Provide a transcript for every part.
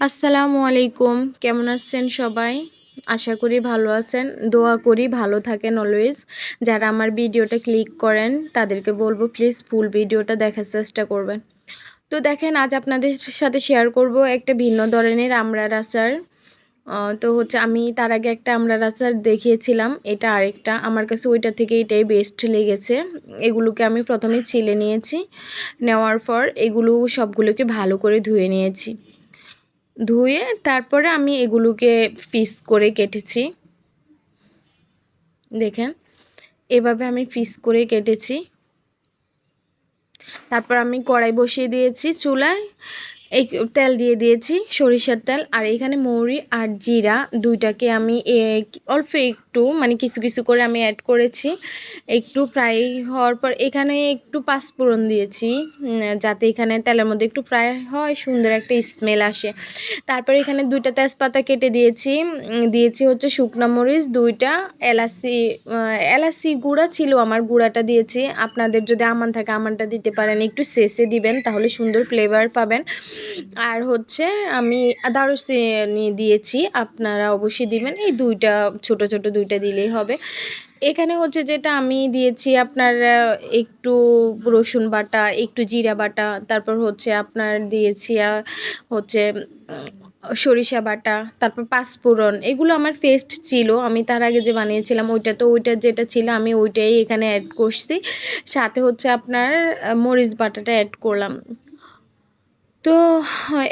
আসসালামু আলাইকুম। কেমন আছেন সবাই? আশা করি ভালো আছেন। দোয়া করি ভালো থাকেন অলওয়েজ যারা আমার ভিডিওটা ক্লিক করেন, তাদেরকে বলব প্লিজ ফুল ভিডিওটা দেখার চেষ্টা করবেন। তো দেখেন, আজ আপনাদের সাথে শেয়ার করব একটা ভিন্ন ধরনের আমড়ার আচার তো হচ্ছে আমি তার আগে একটা আমড়ার আচার দেখিয়েছিলাম। এটা আরেকটা। আমার কাছে ওইটা থেকে এটাই বেস্ট লেগেছে। এগুলোকে আমি প্রথমে ছিলে নিয়েছি। নেওয়ার পর এগুলো সবগুলোকে ভালো করে ধুয়ে নিয়েছি। ধুয়ে তারপরে আমি এগুলোকে পিস করে কেটেছি। দেখেন, এভাবে আমি পিস করে কেটেছি। তারপর আমি কড়াই বসিয়ে দিয়েছি চুলায়, এই তেল দিয়ে দিয়েছি সরিষার তেল, আর এখানে মৌরি আর জিরা দুইটাকে আমি অল্প একটু মানে কিছু কিছু করে আমি অ্যাড করেছি। একটু ফ্রাই হওয়ার পর এখানে একটু পাঁচফোড়ন দিয়েছি যাতে এখানে তেলের মধ্যে একটু ফ্রাই হয়, সুন্দর একটা স্মেল আসে। তারপর এখানে দুইটা তেজপাতা কেটে দিয়েছি দিয়েছি হচ্ছে শুকনা মরিচ, দুইটা এলাচি এলাচি গুঁড়া ছিল আমার, গুঁড়াটা দিয়েছি। আপনাদের যদি আমান থাকে, আমানটা দিতে পারেন, একটু শেষে দিবেন, তাহলে সুন্দর ফ্লেভার পাবেন। আর হচ্ছে আমি দারুচিনি দিয়েছি, আপনারা অবশ্যই দিবেন, এই দুইটা, ছোট ছোট দুইটা দিলেই হবে। এখানে হচ্ছে যেটা আমি দিয়েছি আপনার একটু রসুন বাটা, একটু জিরা বাটা, তারপর হচ্ছে আপনার দিয়েছি হচ্ছে সরিষা বাটা, তারপর পাঁচফোড়ন। এগুলো আমার ফেস্ট ছিল, আমি তার আগে যে বানিয়েছিলাম ওইটা তো ওইটা যেটা ছিল আমি ওইটাই এখানে অ্যাড করছি। সাথে হচ্ছে আপনার মরিচ বাটাটা অ্যাড করলাম। তো,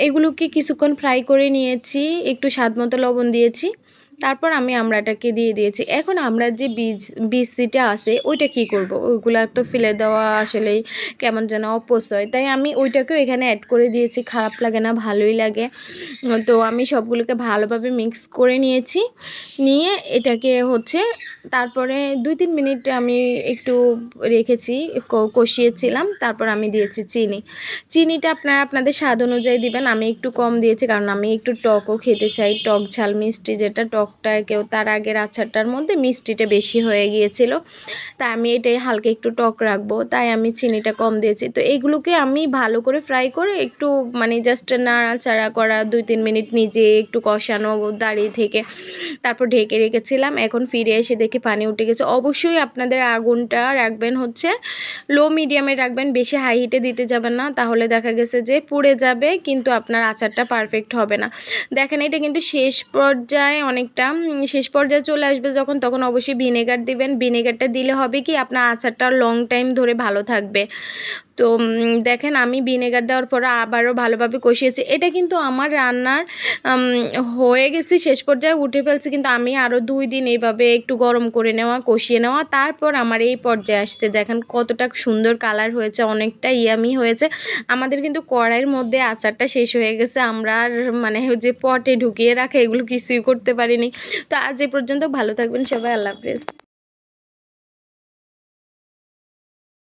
এগুলোকে কিছুক্ষণ ফ্রাই করে নিয়েছি, একটু স্বাদ মতো লবণ দিয়েছি। তারপর আমি আমড়াটাকে দিয়ে দিয়েছি। এখন আমরা যে বীজ বীজটা আছে, ওইটা কি করব? ওইগুলো তো ফেলে দেওয়া আসলেই কেমন যেন অপচয়। তাই আমি ওইটাকেও এখানে অ্যাড করে দিয়েছি। খারাপ লাগে না, ভালোই লাগে। তো আমি সবগুলোকে ভালোভাবে মিক্স করে নিয়েছি। নিয়ে এটাকে হচ্ছে তারপরে দুই তিন মিনিট আমি একটু রেখেছি কষিয়েছিলাম। তারপর আমি দিয়েছি চিনি। চিনিটা আপনারা আপনাদের স্বাদ অনুযায়ী দিবেন। আমি একটু কম দিয়েছি, কারণ আমি একটু টকও খেতে চাই। টক ঝাল মিষ্টি যেটা টকটা কেউ তার আগের আচারটার মধ্যে মিষ্টিটা বেশি হয়ে গিয়েছিল। তাই আমি এটাই হালকা একটু টক রাখব, তাই আমি চিনিটা কম দিয়েছি। তো এইগুলোকে আমি ভালো করে ফ্রাই করে একটু মানে জাস্ট নাড়াচাড়া করা দুই তিন মিনিট নিজে একটু কষানো দাঁড়িয়ে থেকে তারপর ঢেকে রেখেছিলাম। এখন ফিরে এসে দেখি পানি উঠে গেছে। অবশ্যই আপনাদের আগুনটা রাখবেন হচ্ছে লো মিডিয়ামে রাখবেন, বেশি হাই হিটে দিতে যাবেন না। তাহলে দেখা গেছে যে পুড়ে যাবে, কিন্তু আপনার আচারটা পারফেক্ট হবে না। দেখেন এটা কিন্তু শেষ পর্যায়ে অনেকটা শেষ পর্যায়ে চলে আসবে যখন, তখন অবশ্যই ভিনেগার দিবেন। ভিনেগারটা দিলে হবে কি, আপনার আচারটা লং টাইম ধরে ভালো থাকবে। তো দেখেন আমি ভিনেগার দেওয়ার পর আবারও ভালোভাবে কষিয়েছি। এটা কিন্তু আমার রান্নার হয়ে গেছে শেষ পর্যায়ে উঠে ফেলছে, কিন্তু আমি আরও দুই দিন এইভাবে একটু গরম করে নেওয়া, কষিয়ে নেওয়া, তারপর আমার এই পর্যায়ে আসছে। দেখেন কতটা সুন্দর কালার হয়েছে, অনেকটা ইয়ামি হয়েছে। আমাদের কিন্তু কড়াইয়ের মধ্যে আচারটা শেষ হয়ে গেছে, আমরা আর মানে যে পটে ঢুকিয়ে রাখা এগুলো কিছুই করতে পারিনি। তো আজ এ পর্যন্ত ভালো থাকবেন সবাই, আল্লাহ হাফেজ।